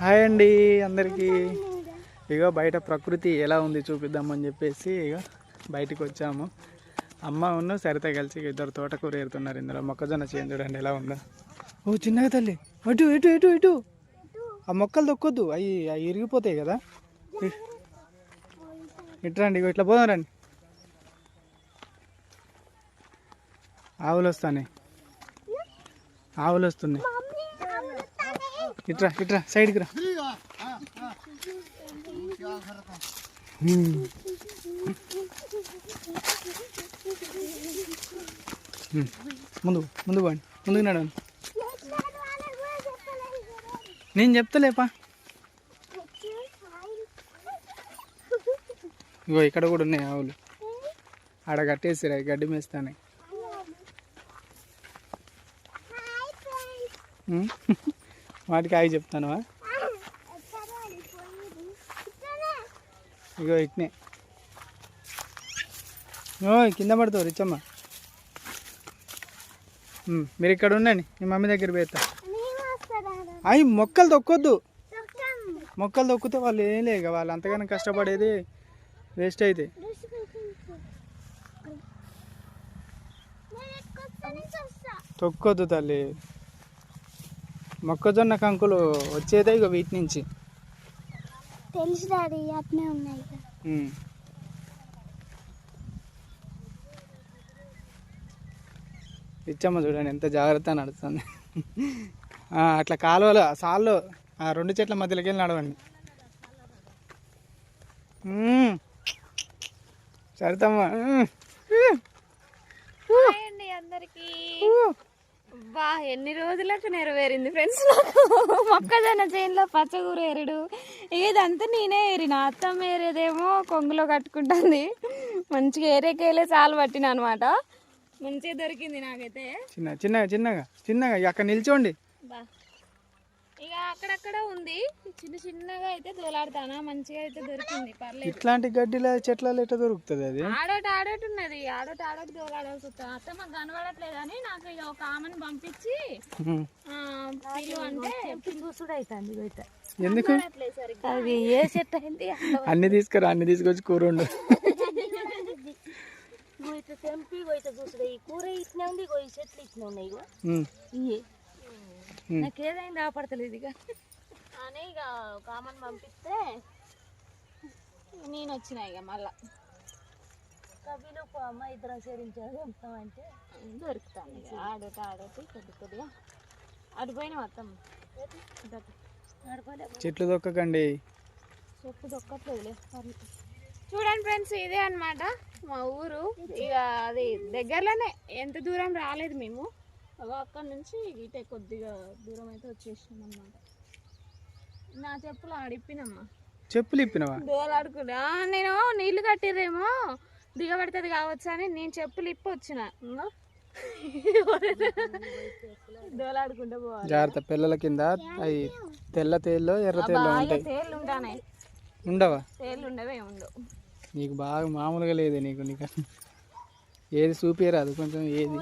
Hi అండి అందరికీ. ఇగో బయట ప్రకృతి ఎలా ఉంది చూపిద్దామని చెప్పేసి ఇక బయటికి వచ్చాము. అమ్మ ఉన్న సరిత కలిసి ఇద్దరు తోటకూర ఏరుతున్నారు ఇందులో. మొక్కజొన్న చేను చూడండి ఎలా ఉందా. ఓ చిన్నగా తల్లి. అటు ఇటు ఇటు ఇటు. ఆ మొక్కలు దొక్కొద్దు అవి అవి ఇరిగిపోతాయి కదా. ఇ- ఇటు రండి ఇగో ఇట్లా పోదాం రండి. ఆవులు వస్తాయి ఆవులు వస్తున్నాయి. ఇట్రా ఇట్రా సైడ్కి రా. ముందు ముందు పోండి ముందుకు నడవండి. నేను చెప్తలేపా. ఇగో ఇక్కడ కూడా ఉన్నాయి ఆవులు. ఆడ కట్టేసిరా గడ్డి మేస్తానే? వాటికి అవి చెప్తానువా? ఇగో ఇట్నే. ఓ కింద పడతావు రిచ్చమ్మ మీరు ఇక్కడ ఉండండి మీ మమ్మీ దగ్గర పోతా అవి మొక్కలు తొక్కొద్దు. మొక్కలు తొక్కితే వాళ్ళు ఏం లేక వాళ్ళు అంతగానో కష్టపడేది వేస్ట్ అయితే. తొక్కొద్దు తల్లి. మొక్కజొన్న కంకులు వచ్చేదే ఇక వీటి నుంచి. తెలుసు డాడీ అట్నే ఉన్నాయి ఉమ్. ఇచ్చమ్మ చూడండి ఎంత జాగ్రత్త నడుస్తుంది. అట్లా కాలువలో సాల్లో ఆ రెండు చెట్ల మధ్యలోకి వెళ్ళి నడవండి. ఉమ్. సరితమ్మ అందరికి. బా ఎన్ని రోజులకు నెరవేరింది ఫ్రెండ్స్ నాకు మొక్కజొన్న చేనులో పచ్చగూర ఏరుడు. ఇదంతా నేనే ఏరిన అత్తమ్మ ఏరేదేమో కొంగులో కట్టుకుంటుంది. మంచిగా ఏరేకేలే చాలు పట్టిన అనమాట మంచిగా దొరికింది నాకైతే. చిన్న చిన్నగా చిన్నగా చిన్నగా అక్కడ నిల్చోండి. బా. ఇక అక్కడక్కడ ఉంది. చిన్న చిన్నగా అయితే దోలాడుతానా? మంచిగా అయితే దొరికింది. పర్లేదు. ఇట్లాంటి గడ్డిల చెట్లలో ఎట్లా దొరుకుతుంది అది? ఆడోటి ఆడోటి ఉన్నది. ఆడోటి ఆడోటి దోలాడాల్సి వస్తుంది. అత్త మాకు కనబడట్లేదని నాకు ఇక ఒక ఆమెను పంపించి అంటే చూసుడు అవుతుంది బయట. ఎందుకు? కనబడట్లేదు అది ఏ చెట్టు అయింది? అన్ని తీసుకురా అన్ని తీసుకొచ్చి కూర ఉండు ఇట్లా తెంపి ఇట్లా చూసుడు. ఈ కూర ఇట్నే ఉంది చెట్లు ఇట్నే ఉన్నాయి. ఇవి. నాకు ఏదైంది ఆపడతలేదు ఇక. అని ఇక ఒక ఆమెను పంపిస్తే నేను వచ్చిన ఇక మళ్ళా. కబీలు అమ్మ ఇద్దరం సేరించారు తెంపుతామంటే దొరుకుతాను ఇక. ఆడోటి ఆడోటి కొద్ది కొద్దిగా. అడిపోయిన మొత్తం. చెట్లు దొక్కకండి చెప్పు దొక్కట్లేదులే. చూడండి ఫ్రెండ్స్ ఇదే అన్నమాట మా ఊరు. ఇక అది దగ్గరలోనే ఎంత దూరం రాలేదు మేము. అక్కడ నుంచి ఇటే కొద్దిగా దూరం అయితే వచ్చేసాం అన్నమాట నా చెప్పులు ఆడిప్పినమ్మా చెప్పులు ఇప్పినవా? దోలాడుకున్నా నేను నీళ్ళు కట్టిరేమో దిగబడుతుంది కావచ్చు అని నేను చెప్పులు ఇప్పి వచ్చిన ఇంగో. దోలాడుకుంటూ పోవాలి. జాగ్రత్త పిల్లల కింద అవి తెల్ల తేళ్ళు ఎర్ర తేళ్ళు ఉంటాయి. తేళ్ళు ఉంటానే. ఉండవా? తేళ్ళు ఉండవే ఉండవు నీకు బాగా మామూలుగా లేదు నీకు నీకు ఏది చూపిరాదు కొంచెం ఏది.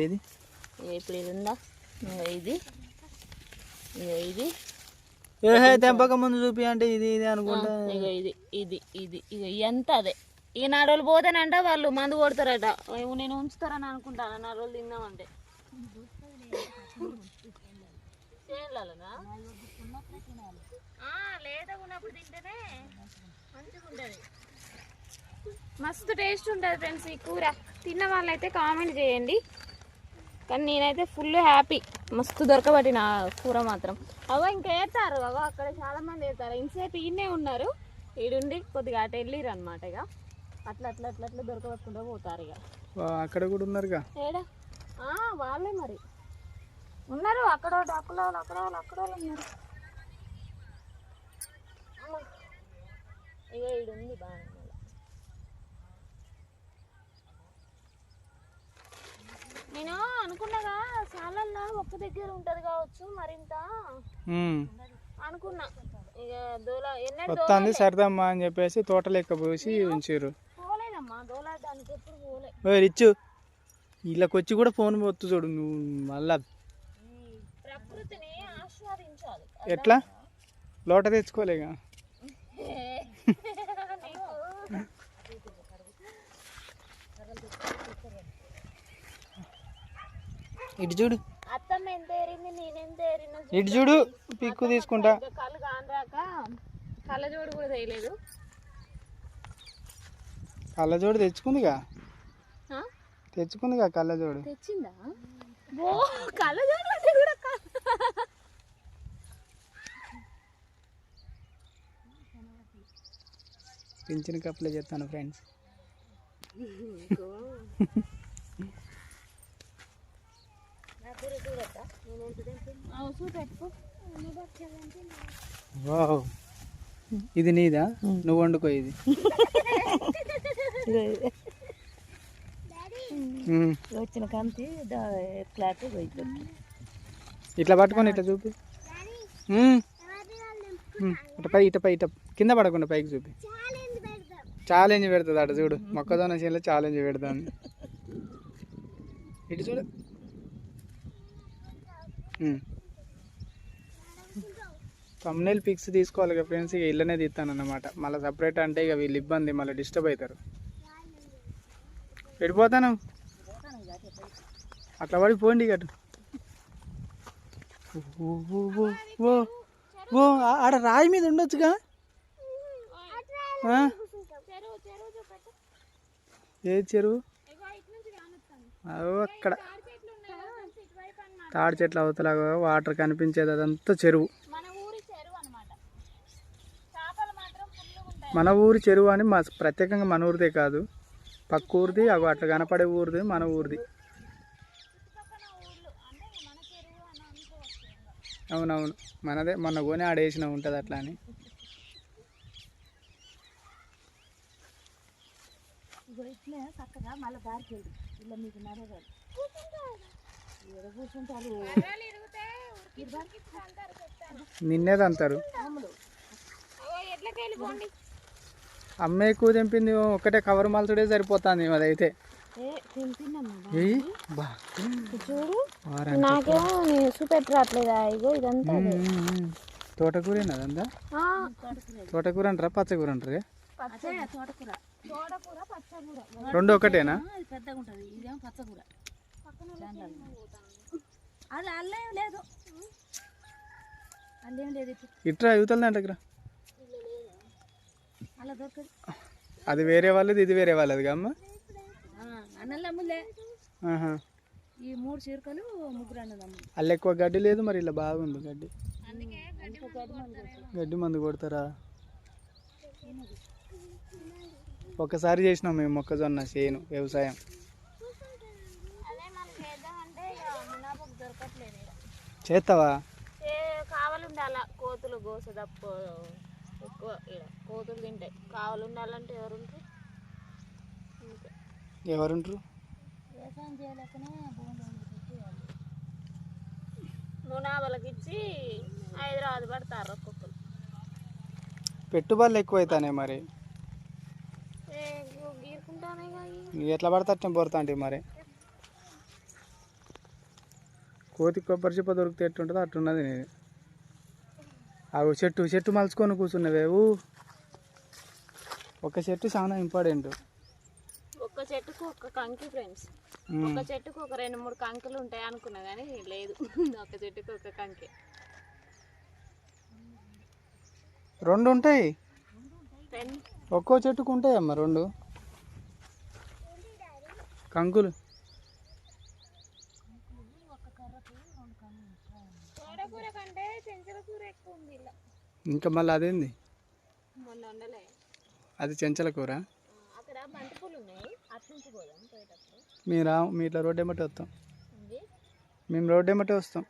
ఏది? ఇప్పుడు ఇది ఉందా? ఇది. ఇది. ఏహే తెంపక ముందు చూపి అంటే ఇది ఇది అనుకుంటా. ఇగో ఇది ఇది ఇది ఇగో ఎంత అదే. ఇక నా రోజులు పోతానంట వాళ్ళు మందు కొడతారట. నేను ఉంచుతారని అనుకుంటాను? నా రోజులు తిందామంటే లేతగా ఉన్నప్పుడు తింటేనే మంచిగా ఉంటుంది. మస్తు టేస్ట్ ఉంటుంది ఫ్రెండ్స్ ఈ కూర. తిన్న వాళ్ళైతే కామెంట్ చేయండి. కానీ నేనైతే ఫుల్ హ్యాపీ. మస్తు దొరకబట్టిన కూర మాత్రం. అవో ఇంకా వేస్తారు అవో అక్కడ చాలా మంది వేస్తారు ఇంతసేపు ఈయనే ఉన్నారు. ఈడుండి కొద్దిగా అటు వెళ్ళిరు అనమాట ఇక. అట్లా అట్లా అట్లా అట్లా దొరకబట్టుకుంటూ పోతారు ఇక. అక్కడ కూడా ఉన్నారుగా? ఏడా? ఆ, వాళ్ళే మరి. ఉన్నారు. అక్కడ అక్కడ వాళ్ళు అక్కడ వాళ్ళు అక్కడ వాళ్ళు ఉన్నారు. అమ్మ. ఇగో ఈడు ఉంది బాగా నేను? అనుకున్నాగా. చాలల్లా ఒక్క దగ్గర ఉంటది కావచ్చు మరింత. అనుకున్నా. ఇక దోల ఎన్నడూ వస్తుంది సరదమ్మా అని చెప్పేసి తోట లెక్క పోసి ఉంచారు పోలేదమ్మా దోలాడడానికి ఎప్పుడు పోలే. ఓ రిచ్చు వీళ్ళకి వచ్చి కూడా ఫోన్ పోతు చూడు నువ్వు మళ్ళా. ప్రకృతిని ఆస్వాదించాలి. ఎట్లా? లోట తెచ్చుకోలేగా? ఇటు చూడు. అత్తమ్మ ఎంత ఏరింది నేనెంత ఏరిన ఇటు చూడు. పిక్కు తీసుకుంటా. కళ్ళు కానరాక కళ్ళజోడు కూడా కళ్ళజోడు తెచ్చుకుందిగా? తెచ్చుకుందిగా కళ్ళజోడు? తెచ్చిందా? ఓ కళ్ళజోడు కూడా పింఛన్ కప్పులే చెప్తాను ఫ్రెండ్స్ ఆ, చూపెట్టుకో వావ్. ఇది నీదా? నువ్వు వండుకో ఇది. వచ్చిన కంతి ఇట్లా పట్టుకొని ఇట్లా చూపి. ఉమ్. ఉమ్. ఇట పై ఇట పై ఇట కింద పడకుండా పైకి చూపి. ఛాలెంజ్ పెడుతుంది అట చూడు. మొక్కజొన్న చేనులో ఛాలెంజ్ పెడతాను ఇటు చూడు. తమ్నేల్ పిక్స్ తీసుకోవాలి కదా ఫ్రెండ్స్ ఇక ఇళ్ళనే ఇస్తాను అన్నమాట మళ్ళీ సపరేట్ అంటే ఇక వీళ్ళు ఇబ్బంది మళ్ళీ డిస్టర్బ్ అవుతారు వెళ్ళిపోతాను అట్లా పడి పోండి ఇక అటు. ఓ, ఓ, ఓ, ఓ, ఆడ రాయి మీద ఉండొచ్చుగా? చెరువు ఏ చెరువు? అక్కడ తాడి చెట్లు ఉన్నాయి కదా ఫ్రెండ్స్ ఇటువైపు అన్నమాట తాడి చెట్ల అవతలాగా వాటర్ కనిపించేది అదంతా చెరువు. మన ఊరి చెరువు మన అని మా ప్రత్యేకంగా మన ఊరిదే కాదు. పక్క ఊరిది అగో అట్లా కనపడే ఊరిది మన ఊరిది. మన. అవునవును. మనదే మొన్న కొని ఆడేసిన ఉంటుంది అట్లా అని. ఇట్లే చక్కగా మళ్ళీ దారికి వెళ్ళి ఇలా మీకు నిన్నేది అంటారు ఓ ఎట్లకి వెళ్ళిపోండి అమ్మ ఎక్కువ తెంపింది ఒక్కటే కవర్ మలచుడే సరిపోతుంది అదైతే చూడు. ఇగో ఇదంతా ఉమ్. తోటకూరేనా అదంతా? తోటకూర అంటారా పచ్చకూర అంటారా? తోటకూర తోటకూర. రెండు ఒకటేనా? పెద్దగా ఉంటుంది ఇదేమో పచ్చకూర. అది అల్లేం లేదు. అల్లేం లేదు ఇటు ఇట్రా యువతల దగ్గర అలా దొరకదు. అది వేరే వాళ్ళది ఇది వేరే వాళ్ళది అమ్మ? ఈ మూడు చీరకలు ముగ్గురు అన్నదమ్ములు. అల్ల ఎక్కువ గడ్డి లేదు మరి ఇలా బాగుంది గడ్డి. గడ్డి మందు కొడతారా. ఒకసారి చేసినాం మేము మొక్కజొన్న చేను వ్యవసాయం అదే మనం చేద్దామంటే ఇక మునాపకు దొరకట్లేదు ఈడ. చేస్తావా? ఏ కావాలి ఉండాలా కోతులు గోస తప్ప ఎక్కువ కోతులు తింటాయి. ఎవరుంటారు వ్యవసాయం చేయలేకనే భూములు మునాబలకి ఇచ్చి హైదరాబాద్ పడతారు ఒక్కొక్కరు. పెట్టుబడులు ఎక్కువ అవుతాయి మరి ఎట్లా పడితే పోరుతా మరి. కోతి కొబ్బరి చిప్ప దొరికితే ఎట్టుంటుందో అట్టున్నది నేను. అవి చెట్టు చెట్టు మలుచుకొని కూర్చున్నవే ఊ. ఒక చెట్టు చాలా ఇంపార్టెంట్. ఒక్క చెట్టుకు ఒక్క కంకి ఫ్రెండ్స్. ఒక చెట్టుకు ఒక రెండు మూడు కంకులు ఉంటాయి అనుకున్నా కానీ లేదు. ఒక చెట్టుకు ఒక కంకి. రెండు ఉంటాయి? ఒక్కో చెట్టుకు ఉంటాయమ్మా రెండు. కంకులు. తోటకూర కంటే చెంచల కూర ఎక్కువ ఉంది ఇలా. ఇంకా మళ్ళీ అదేంది? మొన్న వండలే. అది చెంచల కూర? ఆ, అక్కడ బంతిపూలు ఉన్నాయి. అట్నుంచి పోదాం పోయేటప్పుడు. మీరు రా మీ ఇట్లా రోడ్డు ఏమటే వస్తాం. ఉంది మేము రోడ్డు ఏమటే వస్తాం.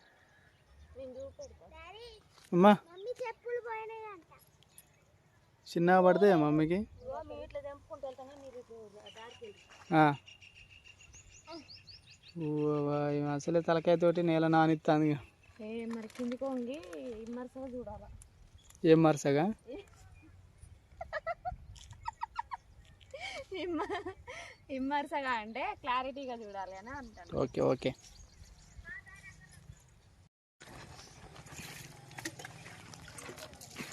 అమ్మా. చిన్నగా పడతాయా మమ్మీకి? అసలే తలకాయతోటి నేల నానిస్తాను మరి కిందికి వంగి చూడాలా? ఏం మరుసగా ఇమ్మర్సగా అంటే క్లారిటీగా చూడాలి అని అంటాను. Okay okay.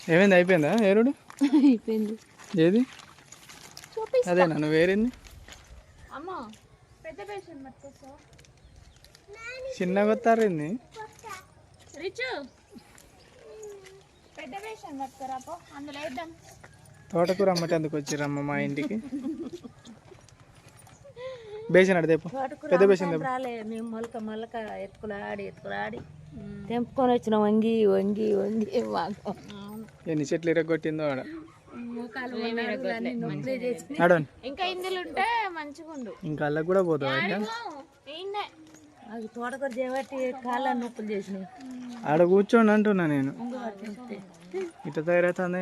ఏమైంది అయిపోయిందా ఏరుడు? అయిపోయింది. ఏది? అదేనా నువ్వు వేరేంది అమ్మా. పెద్ద పేషెంట్ చిన్నగా వస్తారింది రిచు. పెద్ద పేషెంట్ పట్టుకురా పో అందులో వేద్దాం. తోటకూర అమ్మటి అందుకు వచ్చిరమ్మ మా ఇంటికి. బేసిన పెద్ద బేసిన. రాలే మేము మొలక మొలక ఎత్తుకులాడి ఎత్తుకులాడి తెంపుకొని వచ్చిన వంగి వంగి వంగి ఎన్ని చెట్లు ఇరగొట్టిందో ఆడ. ఇంకా ఇందులో ఉంటే మంచిగా ఉండు. ఇంకా కూడా పోతావా అది తోటకూర చేయబట్టి కాళ్ళ నొప్పులు చేసినాయి. ఆడ కూర్చోండి అంటున్నా నేను. ఇట్లా తయారవుతుందే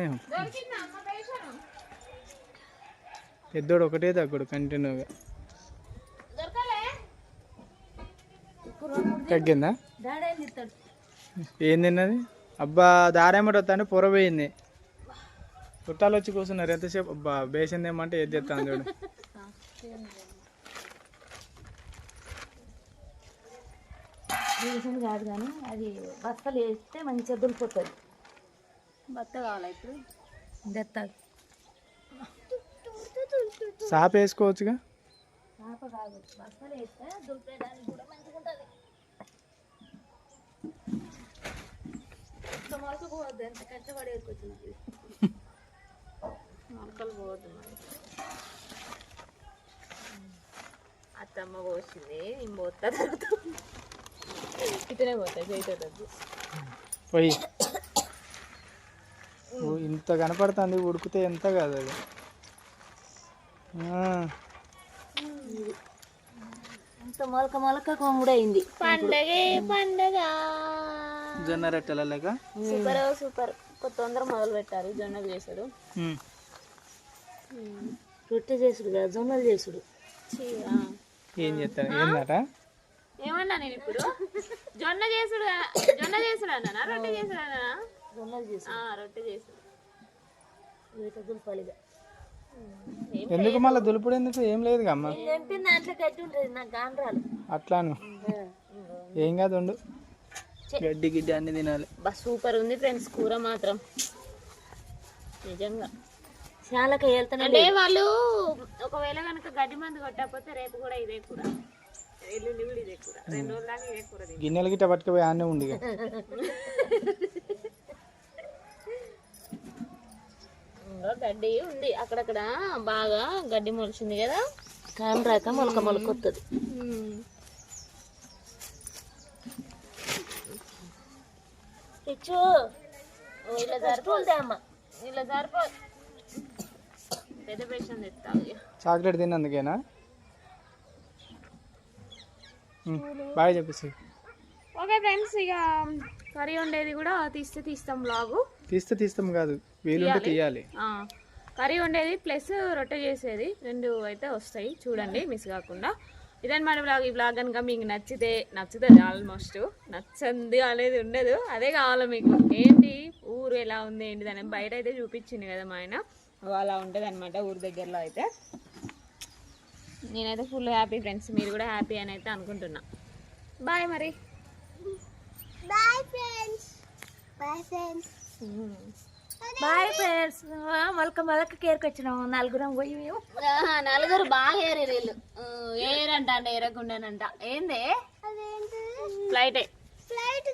పెద్దోడు ఒకటే తగ్గుడు కంటిన్యూగా. దొరకలే? తగ్గిందా? ఏం తిన్నది అబ్బా దారేమట వస్తానే పొరపోయింది చుట్టాలు వచ్చి కూర్చున్నారు. ఎంతసేపు? అబ్బా బేసింది ఏమంటే ఏది తెస్తాను చూడు. రీసెంట్ కాదు కానీ అది బస్తలు వేస్తే మంచిగా దులిపోతుంది. బత్త కావాలా ఇప్పుడు? దెత్తాలి సాప వేసుకోవచ్చుగా? చేప కాదు. బస్తలు వేస్తే దులిపేయడానికి కూడా మంచిగా ఉంటుంది. ఇంత ఎంత కష్టపడి వేసుకొచ్చినది మొలకలు పోవద్దు మరి. అత్తమ్మ పోసింది నేను పోతా ఇతనే పోతాయి చేయటద్దు పోయి. ఓ, ఇంత కనపడుతుంది ఉడికితే ఎంత కాదు అది. ఆ, ఇంత మొలక మొలక కొమ్ముడు అయింది పండగే పండగ. జొన్న రొట్టెల సూపర్ సూపర్. కొత్త తొందర మొదలు పెట్టారు చేసాడు ఉమ్. రొట్టె చేసుడు కదా జొన్నలు చేసుడు. ఏం చేస్తాను ఏందట ఏమన్నా నేను ఇప్పుడు? జొన్న చేసుడు జొన్న చేసుడు అన్నానా? రొట్టె చేసుడు అన్నానా? జొన్నలు చేసుడు. ఆ, రొట్టె చేసుడు. వీటి దులిపాలిగా. ఎందుకు మళ్ళీ దులుపుడు ఎందుకు? ఏం లేదుగా అమ్మ. అట్లాను. ఏం కాదు ఉండు గడ్డి గిడ్డి అన్ని తినాలి. బా సూపర్ ఉంది ఫ్రెండ్స్ కూర మాత్రం. నిజంగా. వెళ్తానే అంటే వాళ్ళు ఒకవేళ కనుక గడ్డి మందు కొట్టకపోతే రేపు కూడా ఇదే కూర. ఎల్లుండి కూడా ఇదే కూర. రెండు రోజుల దాకా ఇదే కూర తింటాం. గిన్నెలు గిట్ట పట్టుకుపోయి ఆనే ఉండి ఇక. ఇంకా గడ్డి ఉంది. అక్కడక్కడ బాగా గడ్డి మొలిచింది కదా. కాండ్రాక మొలక మొలక వస్తుంది ఇచ్చు ఇలా సరిపోలే అమ్మ. ఇలా సరిపో పెద్ద పేషెంట్ తెస్తావు చాక్లెట్ తిన్నందుకేనా? బాగా చెప్పేసి. ఓకే ఫ్రెండ్స్ ఇక కర్రీ ఉండేది కూడా తీస్తే తీస్తాం బ్లాగు తీస్తే తీస్తాం కాదు వీలుంటే తీయాలి. కర్రీ ఉండేది ప్లస్ రొట్టె చేసేది రెండు అయితే వస్తాయి చూడండి మిస్ కాకుండా. ఇదన్నమాట బ్లాగ్ ఈ బ్లాగ్ కనుక మీకు నచ్చితే నచ్చుతుంది ఆల్మోస్ట్ నచ్చంది అనేది ఉండదు. అదే కావాలి మీకు. ఏంటి? ఊరు ఎలా ఉంది ఏంటిది అని బయట అయితే చూపించింది కదా మా ఆయన. అలా ఉంటుంది అనమాట ఊరు దగ్గరలో అయితే. నేనైతే ఫుల్ హ్యాపీ ఫ్రెండ్స్ మీరు కూడా హ్యాపీ అని అయితే అనుకుంటున్నా. బాయ్ మరి. బాయ్ ఫ్రెండ్స్ బాయ్ ఫ్రెండ్స్ మొలక మొలక కేర్కి వచ్చినాము. నలుగురం పోయి మేము. నలుగురు బాగా ఏరి వీళ్ళు. ఏరంట అంట ఏరకుండానంట. ఏందే? ఫ్లైటే ఫ్లైట్